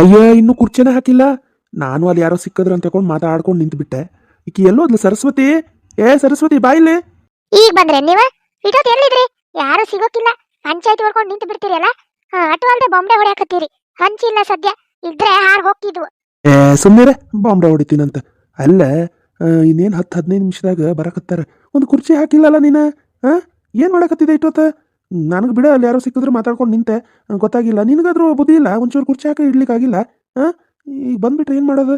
ಅಯ್ಯ ಇನ್ನೂ ಕುರ್ಚಿನೇ ಹಾಕಿಲ್ಲ? ನಾನು ಅಲ್ಲಿ ಯಾರೋ ಸಿಕ್ಕದ್ರ ಅಂತ ಹೇಳ್ಕೊಂಡು ಮಾತಾಡ್ಕೊಂಡು ನಿಂತ್ಬಿಟ್ಟೆ. ಈಕಿ ಎಲ್ಲೋದ್ಲು ಸರಸ್ವತಿ? ಏ ಸರಸ್ವತಿ ಬಾಯಿಲೆ ಈಗ ಬಂದ್ರೆ ನೀವ? ಇಟೋತ್ ಎಲ್ಲಿದ್ರಿ? ಯಾರು ಸಿಗೋಕಿಲ್ಲ. ಪಂಚಾಯತ್ ಹೊಡ್ಕೊಂಡು ನಿಂತು ಬಿಡ್ತೀರಲ್ಲ ಅಟ್ಟು ಅಲ್ದೆ ಬೊಂಬೆ ಹೊಡೆಯಕತ್ತೀರಿ. ಹಂಚಿಲ್ಲ ಸದ್ಯ. ಇದ್ರೆ ಹಾರ್ ಹೋಗ್ತಿದ್ವು. ಏ ಸುಮ್ಮನೆ ಬಾಂಬೆ ಹೊಡಿತೀನಂತ. ಅಲ್ಲ ಇನ್ನೇನು ಹತ್ತು ಹದಿನೈದು ನಿಮಿಷದಾಗ ಬರಕತ್ತಾರ. ಒಂದು ಕುರ್ಚಿ ಹಾಕಿಲ್ಲಲ್ಲ ನೀನು? ಹಾಂ ಏನು ಮಾಡಕತ್ತಿದೆ ಇಟ್ಟೋತ ನನಗೆ ಬಿಡ, ಅಲ್ಲಿ ಯಾರೋ ಸಿಕ್ಕಿದ್ರು ಮಾತಾಡ್ಕೊಂಡು ನಿಂತೆ. ಗೊತ್ತಾಗಿಲ್ಲ. ನಿನಗಾದ್ರೂ ಬುದ್ಧಿ ಇಲ್ಲ? ಒಂಚೂರು ಕುರ್ಚಿ ಹಾಕಿ ಇಡ್ಲಿಕ್ಕಾಗಿಲ್ಲ? ಹಾಂ? ಈಗ ಬಂದ್ಬಿಟ್ರೆ ಏನು ಮಾಡೋದು?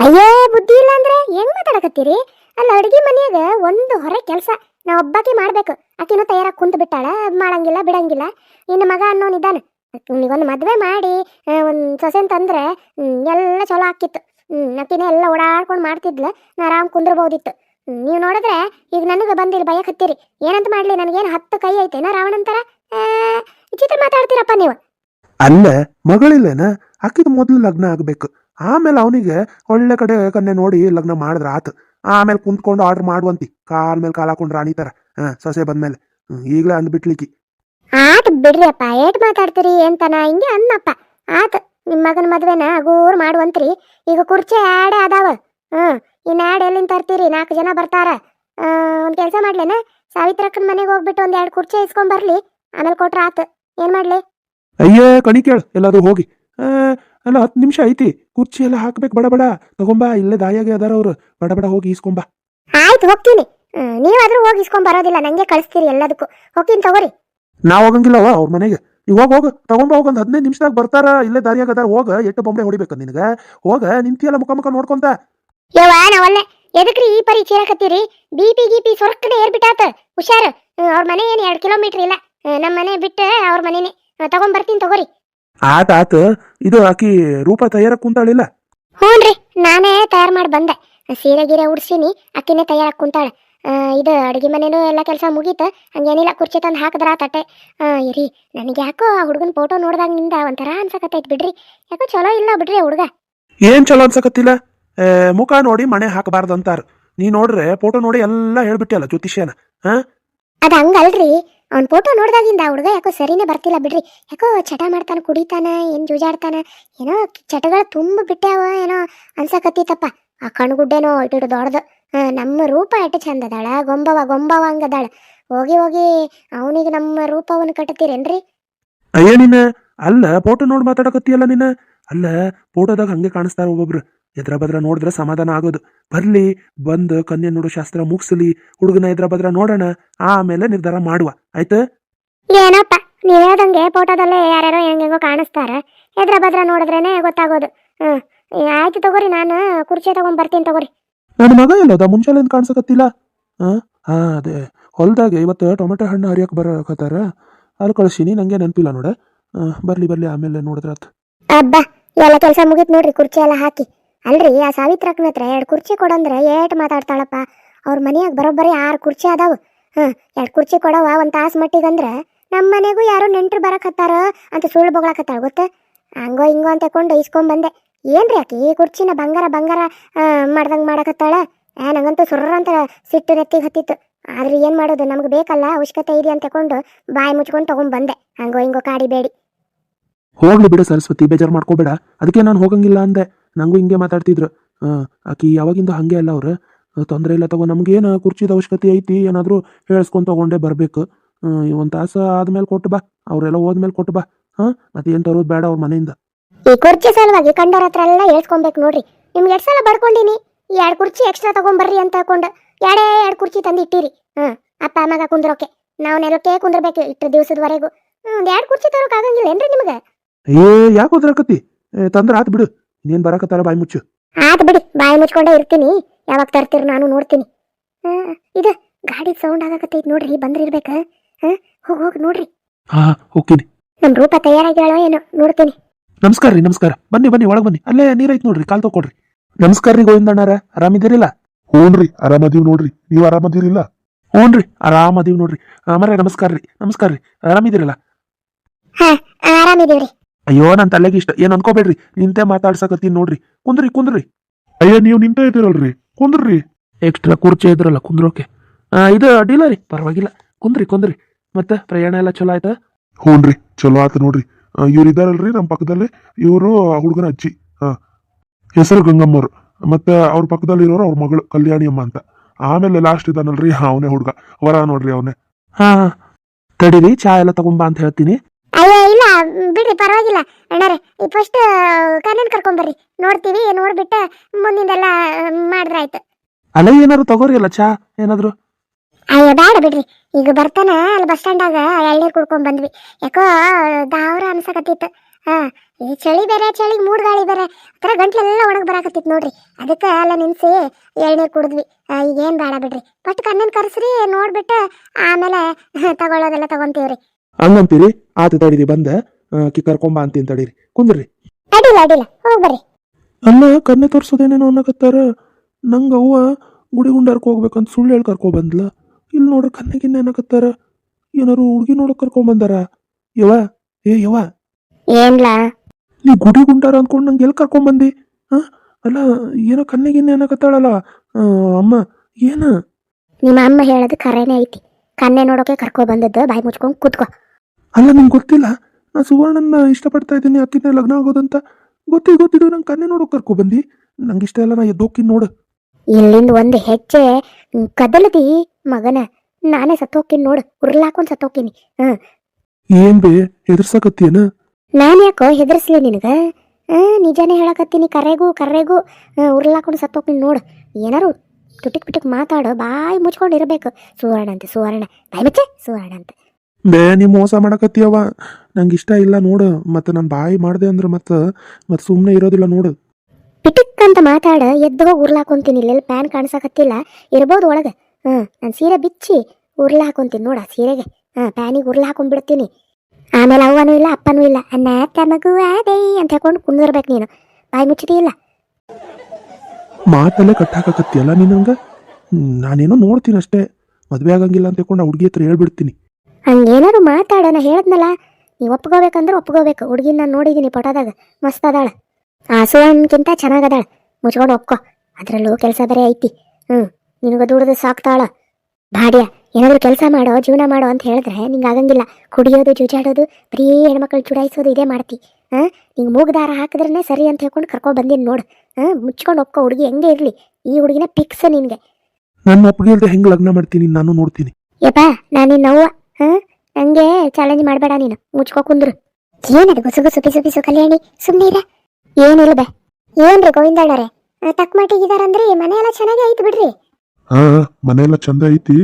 ಅಯ್ಯೇ, ಬುದ್ಧಿ ಇಲ್ಲ ಅಂದ್ರೆ ಹೆಂಗ್ ಮಾತಾಡಕತ್ತೀರಿ? ಅಲ್ಲಿ, ಅಡಿಗೆ ಮನೆಯಾಗ ಒಂದು ಹೊರೆ ಕೆಲಸ. ನಾ ಒಬ್ಬಾಕಿ ಮಾಡ್ಬೇಕು. ಆಕಿನೂ ತಯಾರಾಗಿ ಕುಂತ ಬಿಟ್ಟಾಳ ಮಾಡಂಗಿಲ್ಲ, ಬಿಡಂಗಿಲ್ಲ. ನಿನ್ನ ಮಗ ಅನ್ನೋನಿದ್ದಾನೆ ಒಂದು ಮದುವೆ ಮಾಡಿ ಒಂದು ಸೊಸೆ ಅಂತಂದ್ರೆ ತಂದ್ರೆ ಎಲ್ಲ ಚಲೋ ಆಕಿತ್ತು ಹ್ಞೂ ಆಕಿನೇ ಎಲ್ಲ ಓಡಾಡ್ಕೊಂಡು ಮಾಡ್ತಿದ್ಲ. ನಾ ಆರಾಮ್ ಕುಂದ್ರಬಹುದಿತ್ತು. ನೀವು ನೋಡಿದ್ರೆ ಈಗ ನನಗೆ ಬಂದಿಲ್ಲ ಭಯ ಕತ್ತೀರಿ ಏನಂತ ಮಾಡ್ಲಿ ನನಗೇನು ಹತ್ತು ಕೈ ಐತೇನ ರಾವಣಂತರ ವಿಚಿತ್ರ ಮಾತಾಡ್ತೀರಪ್ಪ ನೀವು. ಅಲ್ಲ ಮಗಳಿಲ್ಲೇನ? ಆಕಿದ ಮೊದಲು ಲಗ್ನ ಆಗ್ಬೇಕು. ಆಮೇಲೆ ಅವನಿಗೆ ಒಳ್ಳೆ ಕಡೆ ಕನ್ನೆ ನೋಡಿ ಲಗ್ನ ಮಾಡಿದ್ರ ಆತು. ಆಮೇಲೆ ಕುಂತ್ಕೊಂಡು ಆರ್ಡರ್ ಮಾಡುವಂತಿ. ಕಾಲ್ ಮೇಲೆ ಕಾಲ್ ಹಾಕೊಂಡು ರಾಣಿ ತರ ಹಾ ಸೊಸೆ ಬಂದ್ಮೇಲೆ. ಈಗಲೇ ಅಂದ್ ಅಂದ್ಬಿಟ್ಲಿಕ್ಕಿ ಆತ್ ಬಿಡ್ರಿ ಅಪ್ಪ ಏಟ್ ಮಾತಾಡ್ತೀರಿ ಅಂತನ? ಹಿಂಗೆ ಅನ್ನಪ್ಪ. ಆತ ನಿಮ್ಮ ಮಗನ ಮದ್ವೆನ ಅಗೂರ್ ಮಾಡುವಂತ್ರಿ. ಈಗ ಕುರ್ಚಿ ಆಡೇ ಅದಾವ. ಹ್ಮ್ ಇನ್ ನಾಡ್ ಎಲ್ಲಿಂದ ತರ್ತೀರಿ? ನಾಲ್ಕು ಜನ ಬರ್ತಾರ. ಒಂದ್ ಕೆಲಸ ಮಾಡ್ಲೇನ? ಸಾವಿತ್ರಕ್ಕನ ಮನೆಗೆ ಹೋಗ್ಬಿಟ್ಟು ಒಂದ್ ಎರಡು ಕುರ್ಚಿ ಇಸ್ಕೊಂಡ್ ಬರ್ಲಿ. ಆಮೇಲೆ ಕೊಟ್ರ ಆತ. ಏನ್ ಮಾಡ್ಲಿ? ಅಯ್ಯೋ ಕಣಿ ಕೇಳು. ಎಲ್ಲಾದ್ರೂ ಹೋಗಿ. ಆ, ಅಲ್ಲ ಹತ್ತು ನಿಮಿಷ ಐತಿ. ಕುರ್ಚಿ ಎಲ್ಲ ಹಾಕ್ಬೇಕು ಬಡ ಬಡ. ತಗೊಂಬಾ ಇಲ್ಲೇ ದಾಯಾಗೆ ಅದಾರ ಅವ್ರು. ಬಡ ಬಡ ಹೋಗಿ ಈಸ್ಕೊಂಬಾ ಆಯ್ತು ಹೋಗ್ತೀನಿ. ಹ್ಮ್, ನೀವಾದ್ರೂ ಹೋಗಿ ಇಸ್ಕೊಂಡ್ ಬರೋದಿಲ್ಲ. ನಂಗೆ ಕಳಿಸ್ತೀರಿ ಎಲ್ಲದಕ್ಕೂ. ಹೋಗ್ತೀನಿ ತಗೋರಿ. ನಾವು ಹೋಗಂಗಿಲ್ಲವ ಅವ್ರ ಮನೆಗೆ. ಇವಾಗ ಹೋಗ ಹೋಗ. ತಗೊಂಬ ಹೋಗ. ಒಂದು ಹದಿನೈದು ನಿಮಿಷದಾಗ ಬರ್ತಾರ ಇಲ್ಲೇ ದಾರಿಯಾಗ ಅದಾರ. ಹೋಗ ಎಟ್ಟು ಬೊಂಬೆ ಹೊಡಿಬೇಕು ನಿನಗೆ? ಹೋಗ ನಿಂತಿಯಲ್ಲ ಮುಖ ಮುಖ ನೋಡ್ಕೊಂತ. ಯವ್ವ ನಾವಲ್ಲೇ ಎದಕ್ರಿ ಈ ಪರಿ ಚೀರಕತ್ತೀರಿ? ಬಿ ಪಿ ಗಿ ಪಿ ಸೊರ್ಕಡೆ ಏರ್ಬಿಟ್ಟಾತ ಹುಷಾರು ಅವ್ರ ಮನೆ ಏನು ಎರಡು ಕಿಲೋಮೀಟರ್ ಇಲ್ಲ. ನಮ್ಮ ಮನೆ ಬಿಟ್ಟು ಅವ್ರ ಮನೇನೆ. ತಗೊಂಡ್ ಬರ್ತೀನಿ ತಗೋರಿ. ಆತ ಆತ. ಇದು ಆಕಿ ರೂಪ ತಯಾರ ಕುಂತಾಳಿಲ್ಲ? ಹ್ಞೂನ್ರಿ ನಾನೇ ತಯಾರು ಮಾಡಿ ಬಂದೆ. ಸೀರೆ ಗೀರೆ ಉಡ್ಸಿನಿ ಅಕ್ಕಿನೇ ತಯಾರಾಗಿ ಕುಂತಾಳೆ. ಇದು ಅಡುಗೆ ಮನೇನು ಎಲ್ಲ ಕೆಲಸ ಮುಗೀತು. ಹಂಗೇನಿಲ್ಲ ಕುರ್ಚಿ ತಂದು ಹಾಕಿದ್ರ ತಟ್ಟೆ ಇರಿ ನನಗೆ ಯಾಕೋ ಆ ಹುಡುಗನ ಫೋಟೋ ನೋಡ್ದಾಗಿಂದ ಒಂಥರ ಅನ್ಸಕತ್ತೈತೆ ಬಿಡ್ರಿ. ಯಾಕೋ ಚಲೋ ಇಲ್ಲ ಬಿಡ್ರಿ ಹುಡುಗ. ಏನ್ ಚಲೋ ಅನ್ಸಕತ್ತಿಲ್ಲ? ಮುಖ ನೋಡಿ ಮಣೆ ಹಾಕಬಾರ್ದು ಅಂತಾರ. ನೀ ನೋಡ್ರೆ ಫೋಟೋ ನೋಡಿ ಎಲ್ಲ ಹೇಳ್ಬಿಟ್ಟಿಯಲ್ಲ ಜ್ಯೋತಿಷ್ಯನ ಅದು ಹಂಗಲ್ರಿ ಅವ್ನ ಫೋಟೋ ನೋಡಿದಾಗಿಂದ ಆ ಹುಡುಗ ಯಾಕೋ ಸರಿನೇ ಬರ್ತಿಲ್ಲ ಬಿಡ್ರಿ. ಯಾಕೋ ಚಟ ಮಾಡ್ತಾನ ಕುಡಿತಾನ ಏನ್ ಜೂಜಾಡ್ತಾನ ಏನೋ ಚಟಗಳ ತುಂಬ ಬಿಟ್ಟಾವ ಏನೋ ಅನ್ಸಕತ್ತಿತ್ತಪ್ಪ. ಆ ಕಣ್ಗುಡ್ಡೇನೋ ಇಟ್ಟು ದೊಡ್ಡದು. ನಮ್ಮ ರೂಪ ಎಟ್ಟು ಚಂದ ಅದಾಳ ಗೊಂಬವ ಗೊಂಬವ ಹಂಗದಾಳ. ಹೋಗಿ ಹೋಗಿ ಅವನಿಗೆ ನಮ್ಮ ರೂಪವನ್ನು ಕಟ್ಟತೀರೇನ್ರಿ ಅಯ್ಯ ನೀನ ಅಲ್ಲ ಫೋಟೋ ನೋಡಿ ಮಾತಾಡಕತ್ತಿಯಲ್ಲ ನೀನ ಅಲ್ಲ ಫೋಟೋದಾಗ ಹಂಗೆ ಕಾಣಿಸ್ತಾರ ಒಬ್ಬೊಬ್ರು. ಎದ್ರ ಬದ್ರ ನೋಡಿದ್ರೆ ಸಮಾಧಾನ ಆಗೋದು. ಬರ್ಲಿ ಬಂದು ಕನ್ಯೆ ನೋಡು ಶಾಸ್ತ್ರ ಮುಗಿಸ್ಲಿ ಹುಡುಗನ ಎದ್ರ ಬದ್ರ ನೋಡೋಣ ಆಮೇಲೆ ನಿರ್ಧಾರ ಮಾಡುವ. ಆಯ್ತು? ಏನಪ್ಪ ನೀವ್ ಹೇಳ್ದಂಗೆ ಫೋಟೋದಲ್ಲೇ ಯಾರ್ಯಾರೋ ಹೆಂಗೆಂಗೋ ಕಾಣಿಸ್ತಾರ. ಎದ್ರ ಬದ್ರ ನೋಡಿದ್ರೇನೆ ಗೊತ್ತಾಗೋದು. ಹ್ಮ್ ಆಯ್ತು ತಗೋರಿ ನಾನು ಕುರ್ಚಿ ತಗೊಂಡ್ ಬರ್ತೀನಿ ತಗೋರಿ. ನನ್ನ ಮಗ ಎಲ್ಲೋದ? ಮುಂಚೆಲ್ಲ ಏನು ಕಾಣಿಸಕತ್ತಿಲ್ಲ? ಹಾ? ಹಾ ಅದೇ. ಹೊಲ್ದಾಗೆ ಇವತ್ತು ಟೊಮೆಟೊ ಹಣ್ಣು ಹರಿಯಕ್ಕೆ ಬರಕತ್ತಾರ. ಅಲ್ಲಿ ಕಳ್ಸೀನಿ ನಂಗೆ ನೆನಪಿಲ್ಲ ನೋಡ. ಬರ್ಲಿ ಬರ್ಲಿ ಆಮೇಲೆ ನೋಡಿದ್ರ ಅಬ್ಬಾ ಎಲ್ಲ ಕೆಲಸ ಮುಗಿತ್ ನೋಡ್ರಿ ಕುರ್ಚಿ ಎಲ್ಲ ಹಾಕಿ. ಅಲ್ರಿ, ಆ ಸಾವಿತ್ರಕ್ಕನ ಹತ್ರ ಎರಡು ಕುರ್ಚಿ ಕೊಡಂದ್ರೆ ಏಟ್ ಮಾತಾಡ್ತಾಳಪ್ಪ. ಅವ್ರ ಮನೆಯಾಗ ಬರೋಬ್ಬರಿ ಆರು ಕುರ್ಚಿ ಅದಾವು. ಹ್ಮ್, ಎರಡು ಕುರ್ಚಿ ಕೊಡವ ಒಂದ್ ತಾಸು ಮಟ್ಟಿಗಂದ್ರೆ ನಮ್ಮ ಮನೆಗೂ ಯಾರೋ ನೆಂಟ್ರು ಬರಕತ್ತಾರ ಅಂತ ಸುಳ್ಳು ಬೊಗಳಕತ್ತಾಳ ಗೊತ್ತ? ಹಂಗೋ ಹಿಂಗೋ ಅಂತ ಕೊಂಡು ಇಸ್ಕೊಂಡ್ ಬಂದೆ. ಏನ್ರಿ ಆಕೆ ಈ ಕುರ್ಚಿನ ಬಂಗಾರ ಬಂಗಾರ ಮಾಡ್ದಂಗ್ ಮಾಡಕತ್ತಾಳ ಏ, ನಂಗಂತೂ ಸುರ್ರ ಅಂತ ಸಿಟ್ಟು ನೆತ್ತಿಗೆ ಹತ್ತಿತ್ತು. ಆದ್ರೆ ಏನ್ ಮಾಡೋದು, ನಮ್ಗೆ ಬೇಕಲ್ಲ, ಅವಶ್ಯಕತೆ ಇದೆ ಅಂತ ತಗೊಂಡು ಬಾಯಿ ಮುಚ್ಕೊಂಡು ತಗೊಂಡ್ ಬಂದೆ. ಹಂಗೋ ಹಿಂಗೋ ಕಾಡಿಬೇಡಿ ಹೋಗ್ಲಿ ಬಿಡು ಸರಸ್ವತಿ, ಬೇಜಾರು ಮಾಡ್ಕೋಬೇಡ. ಅದಕ್ಕೆ ನಾನು ಹೋಗಂಗಿಲ್ಲ ಅಂದೆ. ನಂಗೂ ಹಿಂಗೆ ಮಾತಾಡ್ತಿದ್ರು. ಆಕಿ ಯಾವಾಗಿಂದ ಹಂಗೆ ಅಲ್ಲ ಅವ್ರು. ತೊಂದರೆ ಇಲ್ಲ ತಗೋ, ನಮ್ಗೇನು ಕುರ್ಚಿದ ಅವಶ್ಯಕತೆ ಐತಿ? ಏನಾದರೂ ಹೇಳಿಸ್ಕೊಂಡು ತಗೊಂಡೇ ಬರಬೇಕು. ಒಂದು ತಾಸು ಆದ್ಮೇಲೆ ಕೊಟ್ಟು ಬಾ. ಅವರೆಲ್ಲ ಹೋದ್ಮೇಲೆ ಕೊಟ್ಟು ಬಾ. ಹಾಂ ಮತ್ತೆ ಏನು ತರೋದು ಬೇಡ ಅವ್ರ ಮನೆಯಿಂದ. ಈ ಕುರ್ಚಿ ಸಲುವಾಗಿ ಕಂಡವ್ರ ಹತ್ರ ಎಲ್ಲ ಹೇಳ್ಕೊಬೇಕು ನೋಡ್ರಿ. ನಿಮ್ಗೆ ಎರಡು ಸಲ ಬಡ್ಕೊಂಡಿನಿ ಈ ಎರಡು ಕುರ್ಚಿ ಎಕ್ಸ್ಟ್ರಾ ತಗೊಂಬರ್ರಿ ಅಂತ ಹಾಕೊಂಡು ಎರಡೇ ಎರಡು ಕುರ್ಚಿ ತಂದು ಇಟ್ಟಿರಿ. ಹಾಂ ಅಪ್ಪ ಅಮ್ಮಗ ಕುಂದ್ರೋಕೆ. ನಾವು ನೆಲಕ್ಕೆ ಕುಂದ್ರಬೇಕು ಇಟ್ಟು ದಿವಸದವರೆಗೂ. ಒಂದು ಎರಡು ಕುರ್ಚಿ ತರೋಕೆ ಆಗಂಗಿಲ್ಲ ಏನ್ರಿ ನಿಮಗೆ? ಏ ಯಾಕೆ ಹೋದ್ರಕತ್ತಿ ತಂದ್ರೆ ಆತ್ ಬಿಡು. ನೀನ್ ಬರಕತ್ತಾರ ಬಾಯಿ ಮುಚ್ಚು. ಆತ್ ಬಿಡಿ. ಬಾಯಿ ಮುಚ್ಕೊಂಡೇ ಇರ್ತೀನಿ. ಯಾವಾಗ ತರ್ತೀರಿ ನಾನು ನೋಡ್ತೀನಿ. ಇದು ಗಾಡಿ ಸೌಂಡ್ ಆಗಕತ್ತೈತಿ ನೋಡ್ರಿ. ಬಂದ್ರಿರ್ಬೇಕ ಹೋಗಿ ಹೋಗಿ ನೋಡ್ರಿ. ಹಾ ಹೋಗ್ತೀನಿ. ನಮ್ ರೂಪ ತಯಾರಾಗ್ಯಾಳೋ ಏನೋ ನೋಡ್ತೀನಿ. ನಮಸ್ಕಾರ ರೀ ನಮಸ್ಕಾರ. ಬನ್ನಿ ಬನ್ನಿ ಒಳಗೆ ಬನ್ನಿ. ಅಲ್ಲೇ ನೀರೈತ್ ನೋಡ್ರಿ ಕಾಲ್ ತಗೊಳ್ರಿ ನಮಸ್ಕಾರ ರೀ ಗೋವಿಂದಣ್ಣಾರ ಆರಾಮಿದ್ದೀರಿಲ್ಲ? ಹ್ಞೂನ್ರಿ ಆರಾಮದೀವಿ ನೋಡ್ರಿ. ನೀವ್ ಆರಾಮದಿರಿಲ್ಲ? ಹ್ಞೂನ್ರಿ ಆರಾಮದೀವಿ ನೋಡ್ರಿ. ಅಮರ ನಮಸ್ಕಾರ ರೀ. ನಮಸ್ಕಾರ ರೀ. ಆರಾಮಿದ್ದೀರಲ್ಲ? ಹಾ ಆರಾಮಿದೀವ್ರಿ. ಅಯ್ಯೋ ನನ್ನ ತಲೆಗೆ ಇಷ್ಟ. ಏನು ಅನ್ಕೋಬೇಡ್ರಿ. ನಿಂತೆ ಮಾತಾಡ್ಸಕತ್ತೀನಿ ನೋಡ್ರಿ. ಕುಂದ್ರಿ ಕುಂದ್ರಿ. ಅಯ್ಯೋ ನೀವು ನಿಂತ ಇದ್ದೀರಲ್ರಿ. ಕುಂದ್ರಿ. ಎಕ್ಸ್ಟ್ರಾ ಕುರ್ಚಿ ಇದ್ರಲ್ಲ ಕುಂದ್ರೋಕೆ. ಆ, ಇದು ಅಡ್ಡಿಲ್ಲ ರೀ. ಪರವಾಗಿಲ್ಲ. ಕುಂದ್ರಿ ಕುಂದ್ರಿ. ಮತ್ತೆ ಪ್ರಯಾಣ ಎಲ್ಲ ಚಲೋ ಆಯ್ತಾ? ಹ್ಞೂನ್ರಿ ಚಲೋ ಆಯ್ತು ನೋಡ್ರಿ. ಇವ್ರು ಇದಾರಲ್ರಿ ನಮ್ಮ ಪಕ್ಕದಲ್ಲಿ. ಇವರು ಹುಡುಗನ ಅಜ್ಜಿ. ಹಾ ಹೆಸರು ಗಂಗಮ್ಮರು ಮತ್ತೆ ಅವ್ರ ಪಕ್ಕದಲ್ಲಿ ಇರೋರು ಅವ್ರ ಮಗಳು ಕಲ್ಯಾಣಿ ಅಮ್ಮ ಅಂತ. ಆಮೇಲೆ ಲಾಸ್ಟ್ ಇದಾನಲ್ರಿ ಅವನೇ ಹುಡುಗ. ವರ ನೋಡ್ರಿ ಅವನೇ. ಹಾ ತಡೀರಿ ಚಾ ಎಲ್ಲ ತಗೊಂಬಾ ಅಂತ ಹೇಳ್ತೀನಿ. ಅಯ್ಯೋ ಇಲ್ಲ. ಪರವಾಗಿಲ್ಲ ಅಣ್ಣಾರೆ ಈ ಫಸ್ಟ್ ಕಣ್ಣನ್ ಕರ್ಕೊಂಬರ್ರಿ ನೋಡ್ತೀವಿ ನೋಡ್ಬಿಟ್ಟು ಮುಂದಿಂದೆಲ್ಲ ಮಾಡಿದ್ರಾಯ್ತು ಅಲ್ಲ ಏನಾದ್ರು ತಗೋರಿ ಅಲ್ಲ ಚಾ? ಏನಾದ್ರು? ಅಯ್ಯೋ ಬೇಡ ಬಿಡ್ರಿ. ಈಗ ಬರ್ತಾನ ಅಲ್ಲಿ ಬಸ್ ಸ್ಟ್ಯಾಂಡಾಗ ಎಳ್ನೀರ್ ಕುಡ್ಕೊಂಡ್ ಬಂದ್ವಿ. ಯಾಕೋ ದಾವ್ರ ಅನ್ಸಕತ್ತಿತ್ತು. ಹಾ ಈ ಚಳಿ ಬೇರೆ ಚಳಿ ಮೂಡ್ ಗಾಳಿ ಬೇರೆ. ಒಂಥರ ಗಂಟ್ಲೆಲ್ಲ ಒಣಗ್ ಬರಾಕತ್ತಿತ್ತು ನೋಡ್ರಿ. ಅದಕ್ಕೆ ಅಲ್ಲ ನಿನ್ಸಿ ಎಳ್ನೀರ್ ಕುಡಿದ್ವಿ. ಈಗ ಈಗೇನ್ ಬೇಡ ಬಿಡ್ರಿ. ಫಸ್ಟ್ ಕಣ್ಣನ್ ಕರ್ಸ್ರಿ ನೋಡ್ಬಿಟ್ಟು ಆಮೇಲೆ ತಗೊಳ್ಳೋದೆಲ್ಲ ತಗೊಂತೀವ್ರಿ. ಹಂಗಂತೀರಿ? ಆತ ತಡೀರಿ ಬಂದೆ. ಆಕಿ ಕರ್ಕೊಂಬ ಅಂತೀನಿ ತಡೀರಿ ಕುಂದ್ರಿ. ಹೋಗ್ ಬರ್ರಿ. ಅಲ್ಲ ಕನ್ನೆ ತೋರ್ಸೋದೇನೇನೋ ಅನ್ನಕತ್ತಾರ? ನಂಗ ಅವ್ವ ಗುಡಿ ಗುಂಡಾರ್ಕ್ ಹೋಗ್ಬೇಕಂತ ಸುಳ್ಳು ಹೇಳಿ ಕರ್ಕೊ ಬಂದ್ಲ ಇಲ್ಲಿ ನೋಡ್ರಿ ಕನ್ನೆಗಿನ್ನ ಏನಕತ್ತಾರ ಏನಾರು ಹುಡುಗಿ ನೋಡಕ್ ಕರ್ಕೊಂಡ್ ಬಂದಾರ ಯವ ಏ ಯವ ಏನ್ಲಾ? ನೀ ಗುಡಿ ಗುಂಡಾರ ಅಂದ್ಕೊಂಡು ನಂಗೆ ಎಲ್ಲಿ ಕರ್ಕೊಂಡ್ ಬಂದಿ ಹಾ ಅಲ್ಲ ಏನೋ ಕನ್ನೆಗಿನ್ನ ಏನಕತ್ತಾಳಲ್ಲ ಅಮ್ಮ ಏನ? ನಿಮ್ಮ ಅಮ್ಮ ಹೇಳೋದು ಕರೆನೇ ಐತಿ. ಕನ್ನೆ ನೋಡೋಕೆ ಕರ್ಕೊ ಬಂದದ್ದು ಬಾಯಿ ಮುಚ್ಕೊಂಡು ಕೂತ್ಕೋ. ಅಲ್ಲ ನಿಮ್ಗೆ ಗೊತ್ತಿಲ್ಲ? ನಾ ಸುವರ್ಣನ ಇಷ್ಟಪಡ್ತಾ ಇದ್ದೀನಿ ಅಕ್ಕಿನ ಲಗ್ನ ಆಗೋದಂತ. ಗೊತ್ತಿ ಗೊತ್ತಿದ್ದು ನಂಗೆ ಕನ್ನೆ ನೋಡೋಕೆ ಕರ್ಕೊ ಬಂದಿ. ನಂಗೆ ಇಷ್ಟ ಇಲ್ಲ ನಾ ಎದ್ದೋಕಿನ್ ನೋಡು. ಇಲ್ಲಿಂದ ಒಂದು ಹೆಜ್ಜೆ ಕದಲದಿ ಮಗನ. ನಾನೇ ಸತ್ತೋಗ್ತೀನಿ ನೋಡು ಉರ್ಲಾಕೊಂಡ್ ಸತ್ತೋಕಿನಿ ಹ್ಮ್. ಏನ್ ಬೇ ಹೆದರ್ಸಕತ್ತೀನ ನಾನು ಯಾಕೋ ಹೆದರ್ಸ್ಲಿ ನಿನಗ? ಆ, ನಿಜಾನೇ ಹೇಳಕತ್ತೀನಿ ಕರೆಗೂ ಕರೆಗೂ ಉರ್ಲಾಕೊಂಡು ಸತ್ತೋಗ್ತೀನಿ ನೋಡು. ಏನಾರು ತುಟಿಕ್ ಪಿಟಿಕ್ ಮಾತಾಡು ಬಾಯಿ ಮುಚ್ಕೊಂಡು ಇರಬೇಕು ಸುವರ್ಣ ಅಂತೆ ಸುವರ್ಣ. ಬಾಯಿ ಮುಚ್ಚೆ ಸುವರ್ಣ ಅಂತ. ಬೇ ನೀ ಮೋಸ ಮಾಡಕತ್ತೀಯವ ನಂಗೆ ಇಷ್ಟ ಇಲ್ಲ ನೋಡು. ಮತ್ತೆ ನಾನು ಬಾಯಿ ಮಾಡಿದೆ ಅಂದ್ರೆ ಮತ್ತೆ ಮತ್ತೆ ಸುಮ್ಮನೆ ಇರೋದಿಲ್ಲ ನೋಡು. ಪಿಟಿಕ್ ಅಂತ ಮಾತಾಡ ಎದ್ದು ಹೋಗಿ ಉರ್ಲಾಕೊಂತೀನಿ. ಇಲ್ಲಿ ಪ್ಯಾನ್ ಕಾಣಿಸಕತ್ತಿಲ್ಲ. ಇರ್ಬೋದು ಒಳಗೆ. ಹಾಂ ನಾನು ಸೀರೆ ಬಿಚ್ಚಿ ಉರ್ಲಾ ಹಾಕೊಂತೀನಿ ನೋಡ ಸೀರೆಗೆ. ಹಾಂ ಪ್ಯಾನಿಗೆ ಉರ್ಲಾ ಹಾಕೊಂಡ್ಬಿಡ್ತೀನಿ ಆಮೇಲೆ ಅವ್ವನೂ ಇಲ್ಲ ಅಪ್ಪನೂ ಇಲ್ಲ. ಅನ್ನ ತಮಗೂ ಅದೇ ಅಂತ ಹೇಳ್ಕೊಂಡು ಕುಂದಿರ್ಬೇಕು ನೀನು. ಬಾಯಿ ಇಲ್ಲ? ಮಾತಲ್ಲೇ ಕಟ್ಟಾಕತ್ತೀಯಲ್ಲ ನೀನು ನಂಗೆ ನಾನೇನೋ ನೋಡ್ತೀನಿ ಅಷ್ಟೇ ಮದುವೆ ಆಗಂಗಿಲ್ಲ ಅಂತ ಹೇಳ್ಕೊಂಡು ಆ ಹುಡುಗಿ ಹತ್ರ ಹೇಳ್ಬಿಡ್ತೀನಿ. ಹಂಗೇನಾರು ಮಾತಾಡೋಣ ಹೇಳದ್ನಲ್ಲ. ನೀ ಒಪ್ಕೋಬೇಕಂದ್ರೆ ಒಪ್ಕೋಬೇಕು. ಹುಡುಗಿನ ನಾನು ನೋಡಿದ್ದೀನಿ ಫೋಟೋದಾಗ ಮಸ್ತ್ ಅದಾಳ. ಆ ಸುವಣ್ಣಕ್ಕಿಂತ ಚೆನ್ನಾಗದಾಳ ಮುಚ್ಕೊಂಡು ಒಪ್ಕೋ. ಅದರಲ್ಲೂ ಕೆಲಸ ಬೇರೆ ಐತಿ. ಹ್ಞೂ ನಿನಗೆ ದುಡ್ದು ಸಾಕ್ತಾಳ. ಭಾಡ್ಯ ಏನಾದರೂ ಕೆಲಸ ಮಾಡೋ ಜೀವನ ಮಾಡೋ ಅಂತ ಹೇಳಿದ್ರೆ ನಿಂಗೆ ಆಗಂಗಿಲ್ಲ. ಕುಡಿಯೋದು ಜೂಜಾಡೋದು ಬರೀ ಹೆಣ್ಮಕ್ಳು ಚುಡಾಯಿಸೋದು ಇದೇ ಮಾಡ್ತಿ. ಹಾಂ ನಿಂಗೆ ಮೂಗ್ದಾರ ಹಾಕಿದ್ರೆ ಸರಿ ಅಂತ ಹೇಳ್ಕೊಂಡು ಕರ್ಕೊಂಡು ಬಂದೀನಿ ನೋಡು. ಹಾಂ ಮುಚ್ಕೊಂಡು ಒಪ್ಕೋ. ಹುಡುಗಿ ಹೆಂಗೆ ಇರಲಿ. ಈ ಹುಡುಗಿನ ಪಿಕ್ಸ್ ನಿನಗೆ. ನನ್ನ ಒಪ್ಪಿಗೆ ಹೆಂಗೆ ಲಗ್ನ ಮಾಡ್ತೀನಿ? ನಾನು ನೋಡ್ತೀನಿ. ಯಪ್ಪ ನಾನು ನಿನ್ನವ್ವ ಹಾಂ? ಹಂಗೆ ಚಾಲೆಂಜ್ ಮಾಡಬೇಡ ನೀನು. ಮುಚ್ಕೋ ಕುಂದ್ರು. ಏನದು ಗುಸುಗು ಸುಪಿ ಸುಪಿ ಪಿಸು ಕಲ್ಯಾಣಿ? ಸುಮ್ಮನೆ ಇರ. ಏನಿಲ್ಲ ಬೇ ಏನ್ರಿ ಗೋವಿಂದಣ್ಣರೇ ತಕ್ ಮಟ್ಟಿಗಿದಾರಂದ್ರಿ ಮನೆ ಎಲ್ಲ ಚೆನ್ನಾಗಿ ಐತಿ ಬಿಡ್ರಿ. ಹಾ, ಮನೆ ಎಲ್ಲ ಚಂದ ಐತಿ.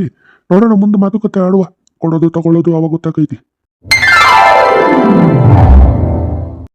ನೋಡೋಣ ಮುಂದೆ ಮಾತುಕತೆ ಆಡುವ. ಕೊಡೋದು, ತಗೊಳ್ಳೋದು ಅವಾಗ ಗೊತ್ತಾಗೈತಿ.